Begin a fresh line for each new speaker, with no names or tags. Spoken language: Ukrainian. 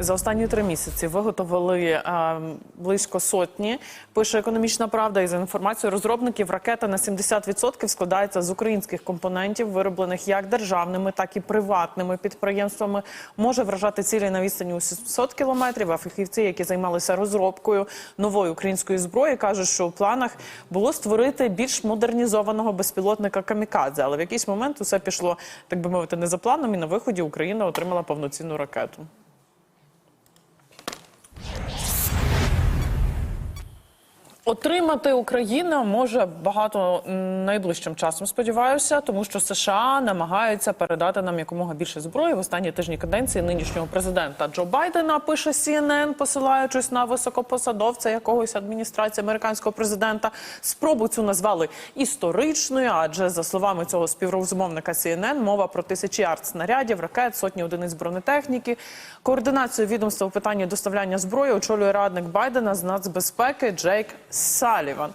за останні три місяці виготовили е, близько сотні. Пише економічна правда. І за інформацією розробників, ракета на 70% складається з українських компонентів, вироблених як державними, так і приватними підприємствами. Може вражати цілі на відстані у 700 кілометрів. А фахівці, які займалися розробкою нової української зброї, кажуть, що у планах було створити більш модернізованого безпілотника камікадзе. Але в якийсь момент усе пішло, так би мовити, не за планом, і на виході Україна отримала повноцінну ракету. Отримати Україна може багато найближчим часом. Сподіваюся, тому що США намагаються передати нам якомога більше зброї в останні тижні каденції нинішнього президента Джо Байдена. Пише CNN, посилаючись на високопосадовця якогось адміністрації американського президента. Спробу цю назвали історичною, адже за словами цього співрозмовника CNN, мова про тисячі артснарядів, ракет, сотні одиниць бронетехніки. Координацію відомства у питанні доставляння зброї очолює радник Байдена з нацбезпеки Джейк Саліван.